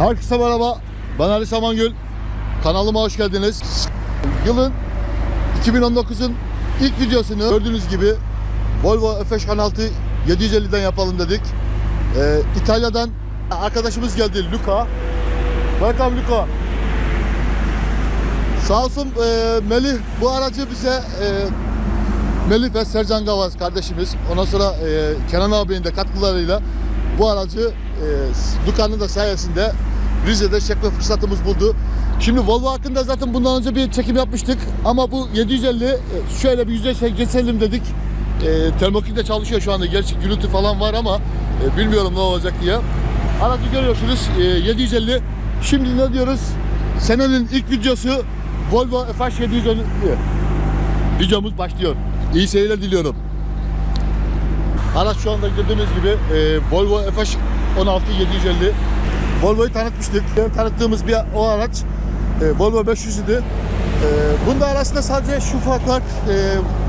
Herkese merhaba. Ben Ali Samangül. Kanalıma hoş geldiniz. Yılın 2019'un ilk videosunu gördüğünüz gibi Volvo F16 750'den yapalım dedik. Ee, İtalya'dan arkadaşımız geldi Luca. Welcome Luca. Sağ olsun e, Melih bu aracı bize e, Melih ve Sercan Gavaz kardeşimiz. Ondan sonra e, Kenan abinin de katkılarıyla bu aracı e, Luca'nın da sayesinde Rize'de çekme fırsatımız buldu. Şimdi Volvo hakkında zaten bundan önce bir çekim yapmıştık ama bu 750 e, şöyle bir yüzde şey geçelim dedik. E, termokil de çalışıyor şu anda. Gerçi gürültü falan var ama e, bilmiyorum ne olacak diye. Aracı görüyorsunuz e, 750. Şimdi ne diyoruz? Senenin ilk videosu Volvo FH 750. Videomuz başlıyor. İyi seyirler diliyorum. Araç şu anda gördüğünüz gibi e, Volvo FH 16 750. Volvo'yu tanıtmıştık. Tanıttığımız bir o araç e, Volvo 500 idi. E, bunda arasında sadece şu fark var.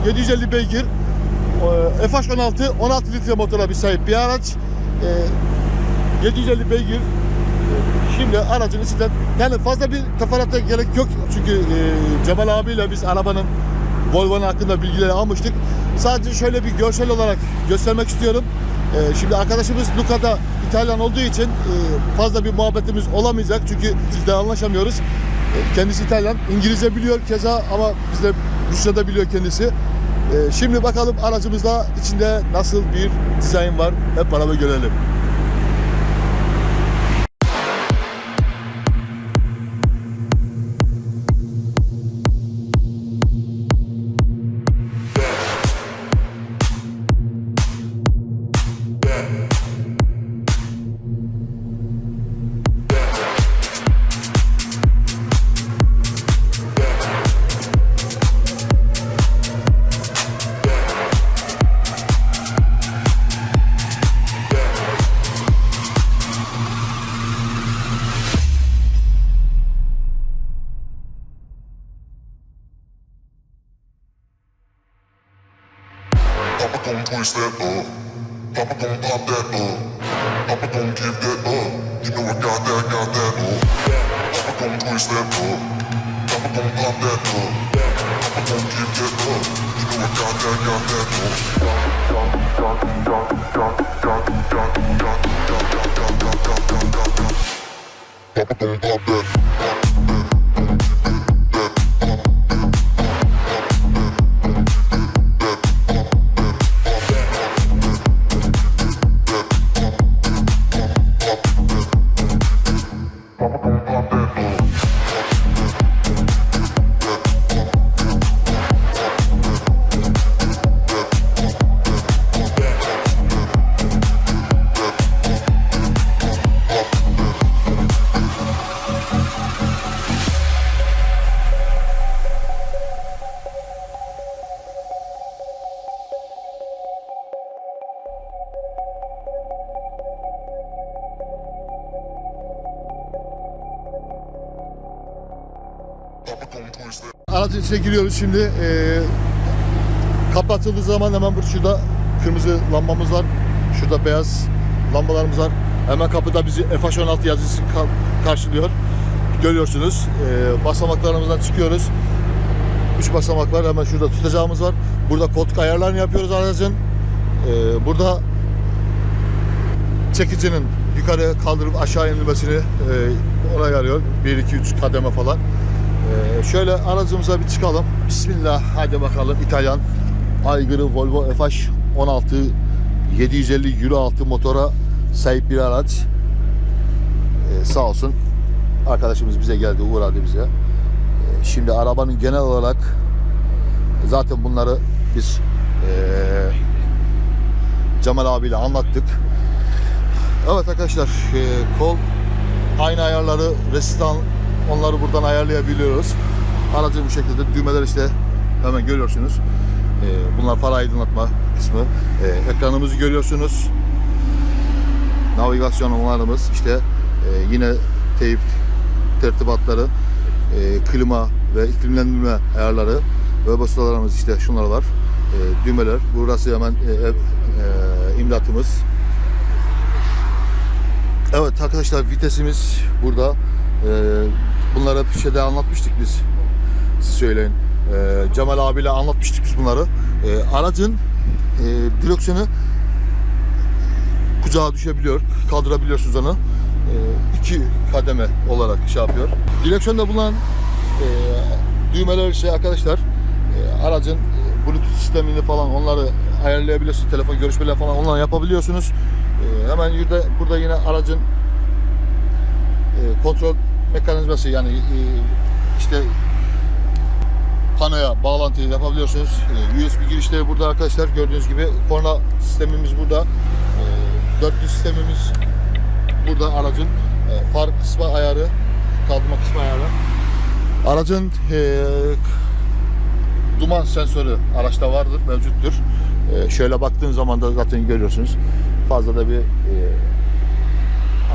E, 750 beygir. E, FH 16 16 litre motora bir sahip bir araç. E, 750 beygir. E, Şimdi aracın içinden yani fazla bir teferruata gerek yok çünkü e, Cemal abiyle biz arabanın Volvo'nun hakkında bilgileri almıştık. Sadece şöyle bir görsel olarak göstermek istiyorum. Ee, şimdi arkadaşımız Luca'da İtalyan olduğu için e, fazla bir muhabbetimiz olamayacak çünkü dilde anlaşamıyoruz. E, kendisi İtalyan, İngilizce biliyor keza ama biz de Rusça'da biliyor kendisi. E, şimdi bakalım aracımızda içinde nasıl bir dizayn var hep beraber görelim. Twist that up. Papa gon' pop that up. Papa gon' give that up. You know I got that, got that up. Papa gon' twist that up. Papa gon' pop that up. Papa gon' give that up. You know I got that, got that up. Papa gon' pop that. Aracın içine giriyoruz şimdi. Ee, kapatıldığı zaman hemen burada şurada kırmızı lambamız var. Şurada beyaz lambalarımız var. Hemen kapıda bizi FH16 yazısı ka- karşılıyor. Görüyorsunuz. Ee, basamaklarımızdan çıkıyoruz. Üç basamak var. Hemen şurada tutacağımız var. Burada koltuk ayarlarını yapıyoruz aracın. Ee, burada çekicinin yukarı kaldırıp aşağı inilmesini e, ona yarıyor. 1, 2, 3 kademe falan. Ee, şöyle aracımıza bir çıkalım. Bismillah hadi bakalım İtalyan aygırı Volvo FH 16 750 Euro 6 motora sahip bir araç. Ee, sağ olsun arkadaşımız bize geldi uğradı bize. Ee, şimdi arabanın genel olarak zaten bunları biz ee, Cemal abiyle anlattık. Evet arkadaşlar e, kol aynı ayarları resistan onları buradan ayarlayabiliyoruz. Aracı bu şekilde düğmeler işte hemen görüyorsunuz. E, bunlar far aydınlatma kısmı. E, ekranımızı görüyorsunuz. Navigasyon onlarımız işte e, yine teyip tertibatları, e, klima ve iklimlendirme ayarları ve basılarımız işte şunlar var. E, düğmeler. Burası hemen e, e, imdatımız. Evet arkadaşlar vitesimiz burada. Ee, bunları hep şeyde anlatmıştık biz. Siz söyleyin. Ee, Cemal abiyle anlatmıştık biz bunları. Ee, aracın e, direksiyonu kucağa düşebiliyor. Kaldırabiliyorsunuz onu. Ee, iki kademe olarak şey yapıyor. Direksiyonda bulunan e, düğmeler şey arkadaşlar e, aracın e, bluetooth sistemini falan onları ayarlayabiliyorsunuz. Telefon görüşmeleri falan onları yapabiliyorsunuz. E, hemen yurda, burada yine aracın e, kontrol mekanizması yani e, işte panoya bağlantıyı yapabiliyorsunuz. E, USB girişleri burada arkadaşlar gördüğünüz gibi korna sistemimiz burada. E, dörtlü sistemimiz burada aracın far kısmı ayarı, kaldırma kısmı ayarı. Aracın duman sensörü araçta vardır, mevcuttur. Şöyle baktığın zaman da zaten görüyorsunuz. Fazla da bir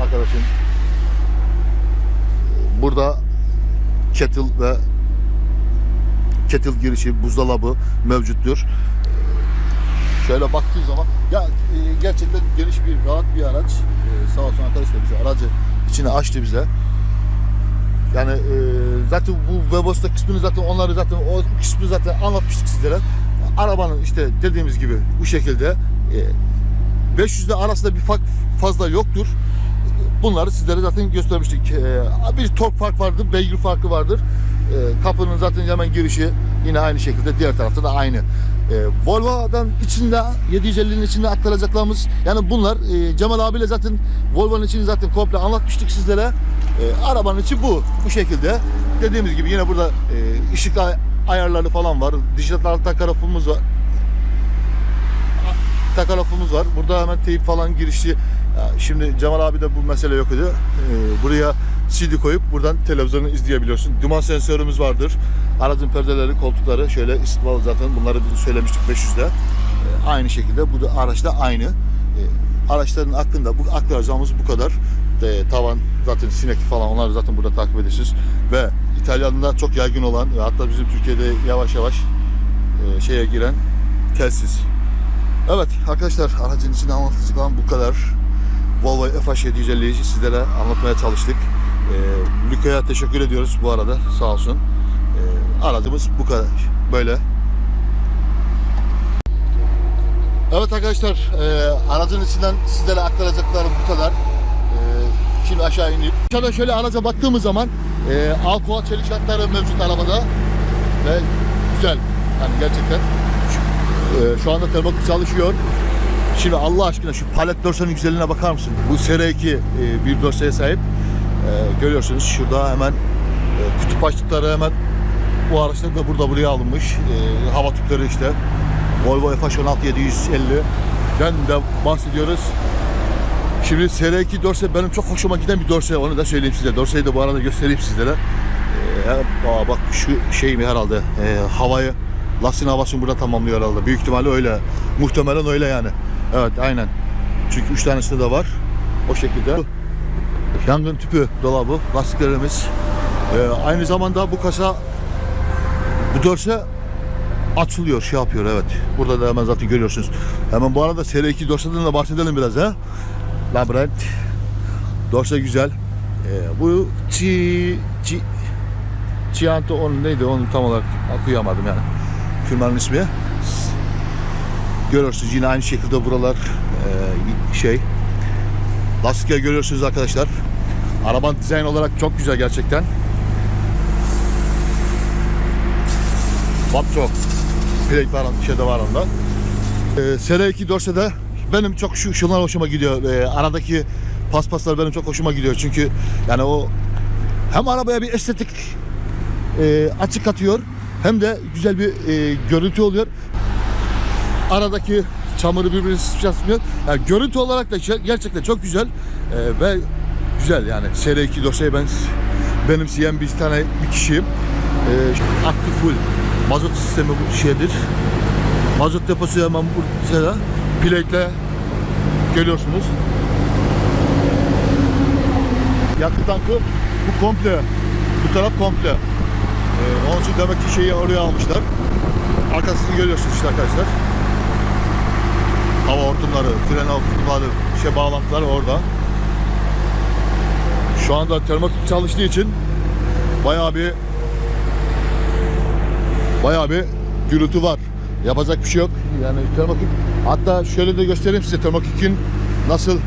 arkadaşın burada kettle ve kettle girişi, buzdolabı mevcuttur. Şöyle baktığı zaman ya e, gerçekten geniş bir rahat bir araç. E, sağ olsun arkadaşlar bize aracı içine açtı bize. Yani e, zaten bu Webos'ta kısmını zaten onları zaten o kısmını zaten anlatmıştık sizlere. Arabanın işte dediğimiz gibi bu şekilde e, 500'de arasında bir fark fazla yoktur. Bunları sizlere zaten göstermiştik. E, bir tork fark vardır, beygir farkı vardır. E, kapının zaten hemen girişi yine aynı şekilde diğer tarafta da aynı. E, Volvo'dan içinde 750'nin içinde aktaracaklarımız yani bunlar e, Cemal abiyle zaten Volvo'nun içini zaten komple anlatmıştık sizlere. E, arabanın içi bu. Bu şekilde. Dediğimiz gibi yine burada e, ışık ay- ayarları falan var. Dijital takarofumuz var. Takarofumuz var. Burada hemen teyip falan girişli. Şimdi Cemal abi de bu mesele yok idi. E, buraya CD koyup buradan televizyonu izleyebiliyorsun. Duman sensörümüz vardır. Aracın perdeleri, koltukları şöyle ısıtmalı zaten. Bunları biz söylemiştik 500'de. E, aynı şekilde bu da araçta aynı. E, araçların hakkında bu aktaracağımız bu kadar. E, tavan zaten sinekli falan onları zaten burada takip ediyorsunuz. Ve İtalyan'da çok yaygın olan ve hatta bizim Türkiye'de yavaş yavaş e, şeye giren telsiz. Evet arkadaşlar aracın içinde anlatacaklarım bu kadar. Volvo FH750'yi sizlere anlatmaya çalıştık. E, Lüka'ya teşekkür ediyoruz bu arada sağ olsun. E, aracımız bu kadar. Böyle. Evet arkadaşlar e, aracın içinden sizlere aktaracaklarım bu kadar. E, şimdi aşağı ineyim. Aşağıda şöyle araca baktığımız zaman e, alkohol çelik şartları mevcut arabada ve güzel yani gerçekten şu, e, şu anda termokul çalışıyor. Şimdi Allah aşkına şu palet dorsanın güzelliğine bakar mısın? Bu SR2 e, bir dorsaya sahip. E, görüyorsunuz şurada hemen e, kutup başlıkları hemen bu araçlar da burada buraya alınmış. Hava tüpleri işte. Volvo FH16 750. Ben de bahsediyoruz. Şimdi SR2 dorse benim çok hoşuma giden bir dorse. Onu da söyleyeyim size. Dorseyi de bu arada göstereyim sizlere. E, aa, bak şu şey mi herhalde e, havayı lastiğin havasını burada tamamlıyor herhalde. Büyük ihtimalle öyle. Muhtemelen öyle yani. Evet aynen. Çünkü 3 tanesi de var. O şekilde. Yangın tüpü dolabı, lastiklerimiz. Ee, aynı zamanda bu kasa bu dorse açılıyor, şey yapıyor evet. Burada da hemen zaten görüyorsunuz. Hemen bu arada SR2 dorseden de bahsedelim biraz ha. Labirent. Dorse güzel. Ee, bu Ci Ci Cianto onun neydi onu tam olarak okuyamadım yani. Firmanın ismi. Görüyorsunuz yine aynı şekilde buralar e, şey lastikleri görüyorsunuz arkadaşlar. Araban dizayn olarak çok güzel gerçekten. Quattro plate var, şey de var onda. E, SR2 Dorse'de benim çok şu şunlar hoşuma gidiyor. E, aradaki paspaslar benim çok hoşuma gidiyor. Çünkü yani o hem arabaya bir estetik e, açık katıyor hem de güzel bir e, görüntü oluyor. Aradaki çamuru birbirine sıçratmıyor. Yani görüntü olarak da gerçekten çok güzel e, ve güzel yani. SR2 dosyayı ben benimseyen bir tane bir kişiyim. E, aktif full mazot sistemi bu şeydir. Mazot deposu hemen burada. Plate'le görüyorsunuz. Yakıt tankı bu komple. Bu taraf komple. Ee, onun için demek ki şeyi oraya almışlar. Arkasını görüyorsunuz işte arkadaşlar. Hava hortumları, fren hortumları, şey bağlantıları orada. Şu anda termokik çalıştığı için bayağı bir bayağı bir gürültü var. Yapacak bir şey yok. Yani termokik hatta şöyle de göstereyim size termokikin nasıl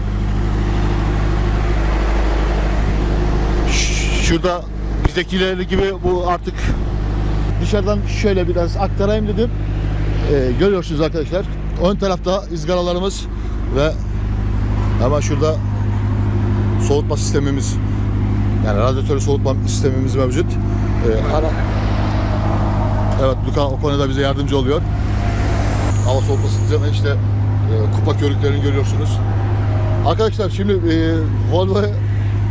şurada bizdekiler gibi bu artık dışarıdan şöyle biraz aktarayım dedim. Ee, görüyorsunuz arkadaşlar. Ön tarafta ızgaralarımız ve hemen şurada soğutma sistemimiz yani radyatörü soğutma sistemimiz mevcut. Ee, ara... Evet Luka o konuda bize yardımcı oluyor. Hava soğutma sistemi işte e, kupa körüklerini görüyorsunuz. Arkadaşlar şimdi e, Volvo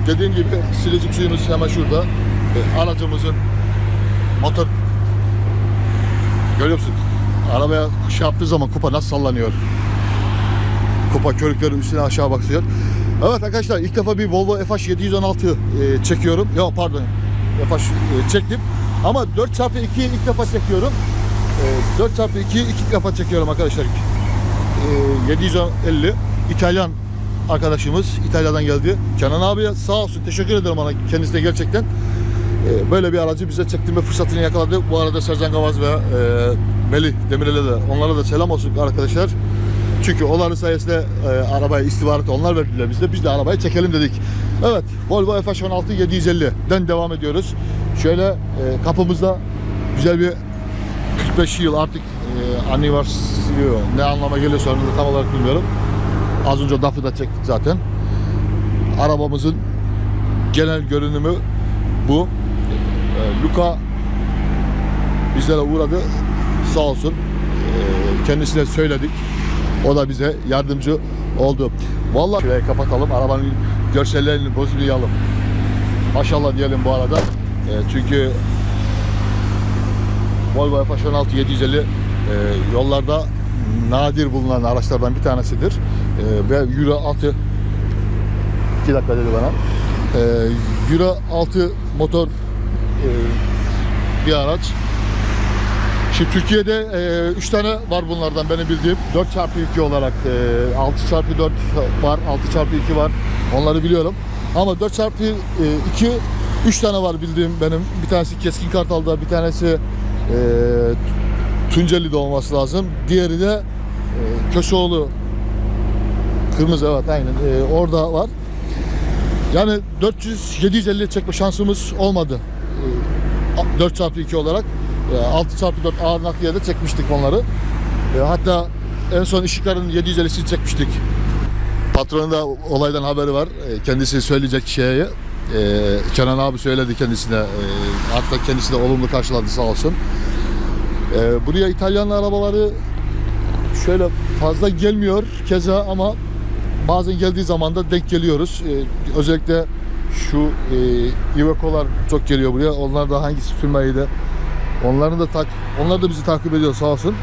dediğim gibi silecik suyumuz hemen şurada. E, aracımızın motor görüyor musun? Arabaya şey yaptığı zaman kupa nasıl sallanıyor? Kupa körüklerin üstüne aşağı bakıyor. Evet arkadaşlar ilk defa bir Volvo FH 716 e, çekiyorum. Yok pardon FH e, çektim. Ama 4x2 ilk defa çekiyorum. E, 4x2 ilk defa çekiyorum arkadaşlar. E, 750 İtalyan arkadaşımız İtalya'dan geldi. Kenan abiye sağ olsun teşekkür ederim ona kendisine gerçekten. E, böyle bir aracı bize çektirme fırsatını yakaladı. Bu arada Sercan Gavaz ve e, Melih Demirel'e de onlara da selam olsun arkadaşlar. Çünkü onların sayesinde e, arabaya istihbaratı onlar verdiler bizde. Biz de arabayı çekelim dedik. Evet Volvo FH16 750'den devam ediyoruz. Şöyle e, kapımızda güzel bir 45 yıl artık e, anniversary ne anlama geliyor sonra tam olarak bilmiyorum. Az önce DAF'ı da çektik zaten. Arabamızın genel görünümü bu. E, Luka bizlere uğradı. Sağ olsun. E, kendisine söyledik. O da bize yardımcı oldu. Vallahi şurayı kapatalım. Arabanın görsellerini bozmayalım. Maşallah diyelim bu arada. E, çünkü Volvo FH16 750 e, yollarda nadir bulunan araçlardan bir tanesidir. E, ve Euro 6 2 dakika dedi bana. E, Euro 6 motor bir araç. Şimdi Türkiye'de 3 tane var bunlardan benim bildiğim. 4x2 olarak e, 6x4 var, 6x2 var. Onları biliyorum. Ama 4x2 3 tane var bildiğim benim. Bir tanesi Keskin Kartal'da, bir tanesi e, Tunceli'de olması lazım. Diğeri de e, Köseoğlu Kırmızı evet aynen. E, orada var. Yani 400 750 çekme şansımız olmadı. E, 4x2 olarak. E, 6x4 ağır nakliyede çekmiştik onları. E, hatta en son ışıkların 750'sini çekmiştik. Patronun da olaydan haberi var. E, kendisi söyleyecek şeye. Kenan abi söyledi kendisine. Hatta kendisi de olumlu karşıladı sağ olsun. Buraya İtalyan arabaları şöyle fazla gelmiyor keza ama bazen geldiği zaman da denk geliyoruz. Özellikle şu Iveco'lar çok geliyor buraya. Onlar da hangisi firmaydı? Onların da tak onlar da bizi takip ediyor sağ olsun.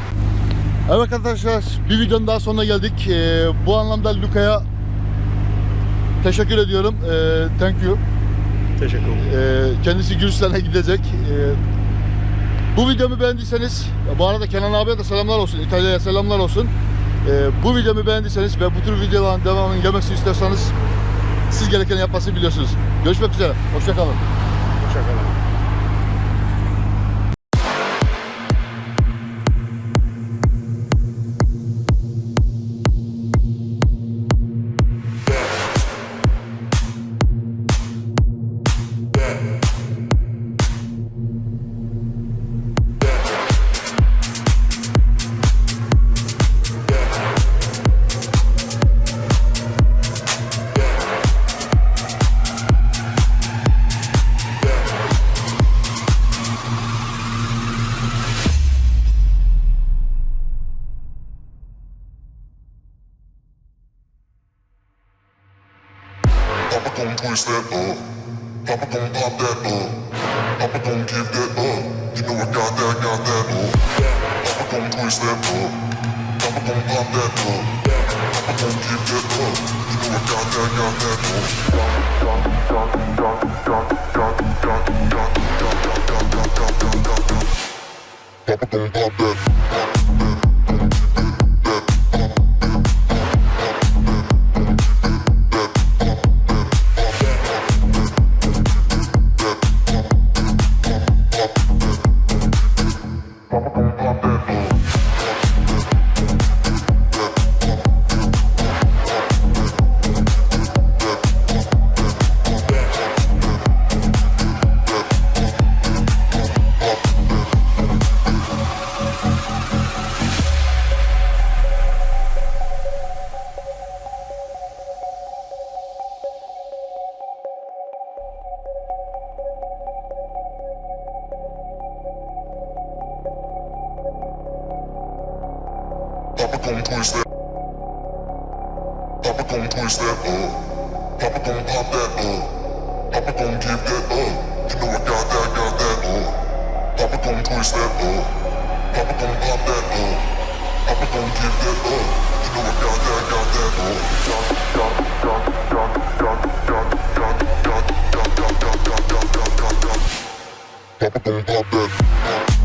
Evet arkadaşlar bir videonun daha sonuna geldik. E, bu anlamda Luka'ya teşekkür ediyorum. E, thank you. Teşekkür ederim. E, kendisi Gürcistan'a gidecek. E, bu videomu beğendiyseniz, bu arada Kenan abiye de selamlar olsun, İtalya'ya selamlar olsun. E, bu videomu beğendiyseniz ve bu tür videoların devamının gelmesini istiyorsanız siz gereken yapmasını biliyorsunuz. Görüşmek üzere, hoşçakalın. Hoşçakalın. Papa gon' twist that up. Papa gon' pop that up. Papa gon' give that up. You know I got that, got that up. Papa gon' twist that up. Papa gon' pop that up. Papa gon' give that up. You know I got that, got that up. Papa gon' pop that. Papa Papa gon' twist that uh. up. Papa gon' pop that uh. up. Papa gon' give that up. You know I got that, got that up. Got, got, got, got. Papa gon' pop that.